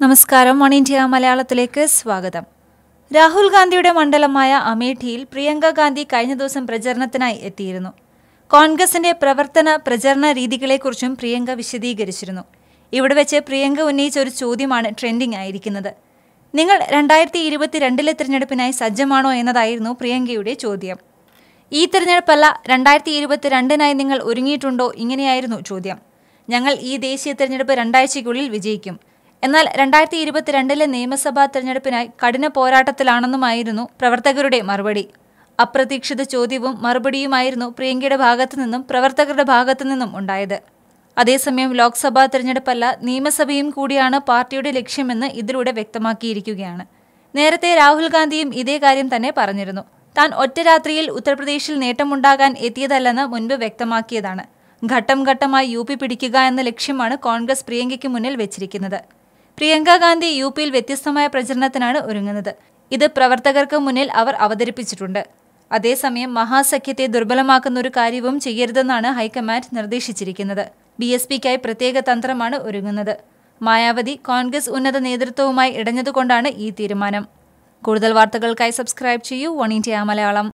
നമസ്കാരം one India മലയാളത്തിലേക്ക് സ്വാഗതം. രാഹുൽ ഗാന്ധിയുടെ മണ്ഡലമായ അമേഠിയിൽ പ്രിയങ്ക ഗാന്ധി കഴിഞ്ഞ ദിവസം പ്രചരണത്തിനായി എത്തിയിരുന്നു. കോൺഗ്രസിന്റെ പ്രവർത്തന പ്രചരണ രീതികളെക്കുറിച്ചും പ്രിയങ്ക വിശദീകരിച്ചിരുന്നു. ഇവിടെ വെച്ച് പ്രിയങ്ക ഉന്നയിച്ച ഒരു ചോദ്യമാണ് ട്രെൻഡിംഗ് ആയിരിക്കുന്നത്. നിങ്ങൾ രണ്ടായിരത്തി ഇരുപത്തിരണ്ടിലെ തിരഞ്ഞെടുപ്പിനായി സജ്ജമാണോ എന്നതായിരുന്നു പ്രിയങ്കയുടെ ചോദ്യം. ഈ തിരഞ്ഞെടുപ്പല്ല രണ്ടായിരത്തി ഇരുപത്തിരണ്ടിനായി നിങ്ങൾ ഒരുങ്ങിയിട്ടുണ്ടോ ഇങ്ങനെയായിരുന്നു ചോദ്യം. ഞങ്ങൾ ഈ ദേശീയ തിരഞ്ഞെടുപ്പ് രണ്ടാഴ്ചയ്ക്കുള്ളിൽ വിജയിക്കും. എന്നാൽ രണ്ടായിരത്തി ഇരുപത്തിരണ്ടിലെ നിയമസഭാ തെരഞ്ഞെടുപ്പിനായി കഠിന പോരാട്ടത്തിലാണെന്നുമായിരുന്നു പ്രവർത്തകരുടെ മറുപടി. അപ്രതീക്ഷിത ചോദ്യവും മറുപടിയുമായിരുന്നു പ്രിയങ്കയുടെ ഭാഗത്തു നിന്നും പ്രവർത്തകരുടെ ഭാഗത്തു നിന്നും ഉണ്ടായത്. അതേസമയം ലോക്സഭാ തെരഞ്ഞെടുപ്പല്ല നിയമസഭയും കൂടിയാണ് പാർട്ടിയുടെ ലക്ഷ്യമെന്ന് ഇതിലൂടെ വ്യക്തമാക്കിയിരിക്കുകയാണ്. നേരത്തെ രാഹുൽ ഗാന്ധിയും ഇതേ കാര്യം തന്നെ പറഞ്ഞിരുന്നു. താൻ ഒറ്റ രാത്രിയിൽ ഉത്തർപ്രദേശിൽ നേട്ടമുണ്ടാകാൻ എത്തിയതല്ലെന്ന് മുൻപ് വ്യക്തമാക്കിയതാണ്. ഘട്ടം ഘട്ടമായി യു പി പിടിക്കുക എന്ന ലക്ഷ്യമാണ് കോൺഗ്രസ് പ്രിയങ്കയ്ക്ക് മുന്നിൽ വെച്ചിരിക്കുന്നത്. പ്രിയങ്ക ഗാന്ധി യു പിയിൽ വ്യത്യസ്തമായ പ്രചരണത്തിനാണ് ഒരുങ്ങുന്നത്. ഇത് പ്രവർത്തകർക്ക് മുന്നിൽ അവർ അവതരിപ്പിച്ചിട്ടുണ്ട്. അതേസമയം മഹാസഖ്യത്തെ ദുർബലമാക്കുന്ന ഒരു കാര്യവും ചെയ്യരുതെന്നാണ് ഹൈക്കമാൻഡ് നിർദ്ദേശിച്ചിരിക്കുന്നത്. ബി എസ് പിക്കായി പ്രത്യേക തന്ത്രമാണ് ഒരുങ്ങുന്നത്. മായാവതി കോൺഗ്രസ് ഉന്നത നേതൃത്വവുമായി ഇടഞ്ഞതുകൊണ്ടാണ് ഈ തീരുമാനം. കൂടുതൽ വാർത്തകൾക്കായി സബ്സ്ക്രൈബ് ചെയ്യൂ. One India Malayalam.